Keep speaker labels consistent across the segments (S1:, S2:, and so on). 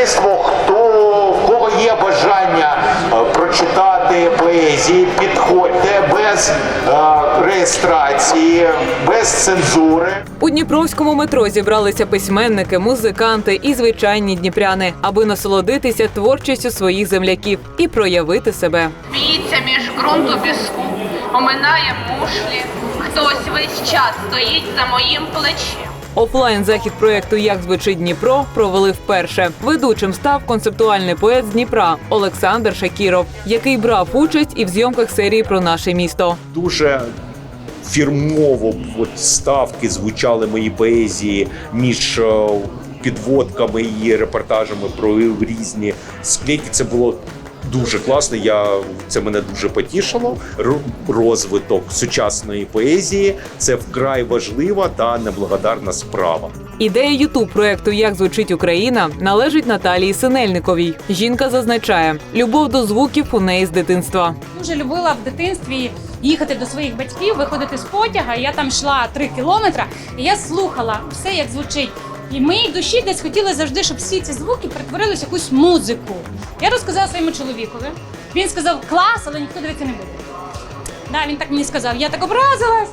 S1: Товариство, хто в кого є бажання е, прочитати поезії, підходьте без е, реєстрації, без цензури.
S2: У Дніпровському метро зібралися письменники, музиканти і звичайні дніпряни, аби насолодитися творчістю своїх земляків і проявити себе.
S3: Віється між ґрунту піску, оминає мушлі. Хтось весь час стоїть за моїм плечем.
S2: Офлайн захід проєкту Як звучить Дніпро провели вперше. Ведучим став концептуальний поет з Дніпра Олександр Шакіров, який брав участь і в зйомках серії про наше місто.
S4: дуже фірмово от ставки звучали мої поезії між е, підводками і репортажами про різні склейки. Це було дуже класно. Я це мене дуже потішило. Р- Розвиток сучасної поезії це вкрай важлива та неблагодарна справа.
S2: Ідея ютуб проекту Як звучить Україна належить Наталії Синельниковій. Жінка зазначає, любов до звуків у неї з дитинства.
S5: дуже любила в дитинстві їхати до своїх батьків, виходити з потяга. Я там йшла три кілометри, і я слухала все, як звучить. І в моїй душі десь хотіли завжди, щоб всі ці звуки перетворились в якусь музику. Я розказала своєму чоловікові. Він сказав клас, але ніхто дивитися не буде. Да, він так мені сказав. Я так образилась.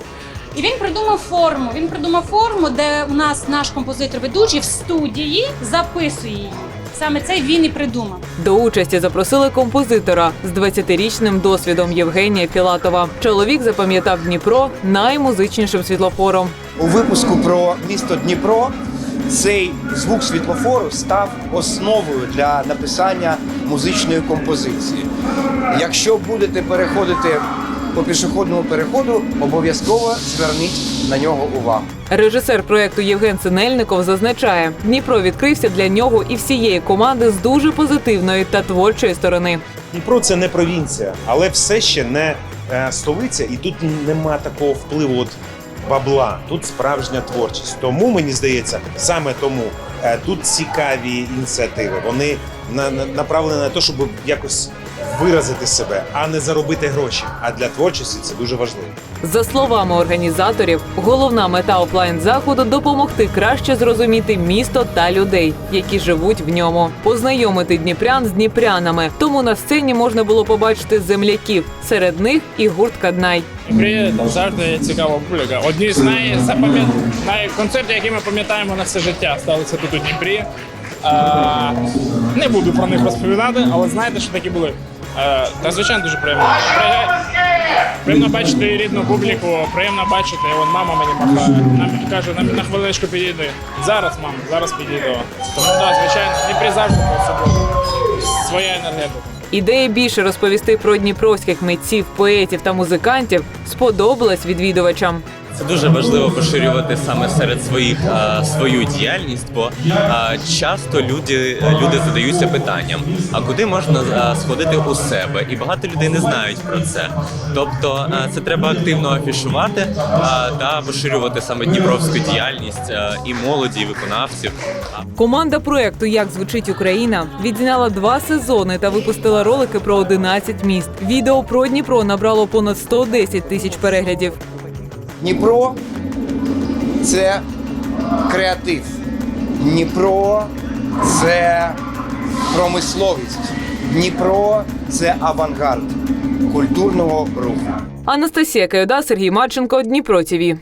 S5: І він придумав форму. Він придумав форму, де у нас наш композитор ведучий в студії записує її. Саме це він і придумав.
S2: До участі запросили композитора з 20-річним досвідом Євгенія Філатова. Чоловік запам'ятав Дніпро наймузичнішим світлофором.
S6: У випуску про місто Дніпро цей звук світлофору став основою для написання музичної композиції. Якщо будете переходити по пішохідному переходу, обов'язково зверніть на нього увагу.
S2: Режисер проекту Євген Синельников зазначає, Дніпро відкрився для нього і всієї команди з дуже позитивної та творчої сторони.
S7: Дніпро це не провінція, але все ще не е, столиця, і тут нема такого впливу от бабла. Тут справжня творчість. Тому мені здається, саме тому тут цікаві ініціативи. Вони на, на, направлені на те, щоб якось виразити себе, а не заробити гроші. А для творчості це дуже важливо.
S2: За словами організаторів, головна мета офлайн заходу допомогти краще зрозуміти місто та людей, які живуть в ньому, познайомити дніпрян з дніпрянами. Тому на сцені можна було побачити земляків. Серед них і гурт Каднай.
S8: Дніпрі завжди цікава публіка. Одні з найзапам'ят... найконцертів, які ми пам'ятаємо на все життя, сталися тут у Дніпрі. Е, не буду про них розповідати, але знаєте, що такі були. Е, та звичайно дуже приємно. Приємно, бачити рідну публіку, приємно бачити. Вон мама мені махає. Нам каже, на, на хвилиночку підійди. Зараз, мам, зараз підійду. Тому так, звичайно, Дніпрі завжди особливо. своя енергетика.
S2: Ідея більше розповісти про дніпровських митців, поетів та музикантів сподобалась відвідувачам.
S9: Це дуже важливо поширювати саме серед своїх а, свою діяльність, бо а, часто люди, люди задаються питанням: а куди можна а, сходити у себе? І багато людей не знають про це. Тобто а, це треба активно афішувати а, та поширювати саме дніпровську діяльність а, і молоді, і виконавців.
S2: Команда проекту Як звучить Україна відзняла два сезони та випустила ролики про 11 міст. Відео про Дніпро набрало понад 110 тисяч переглядів.
S6: Дніпро це креатив. Дніпро це промисловість. Дніпро це авангард культурного руху.
S2: Анастасія Кайода, Сергій Марченко, Дніпро ТІВІ.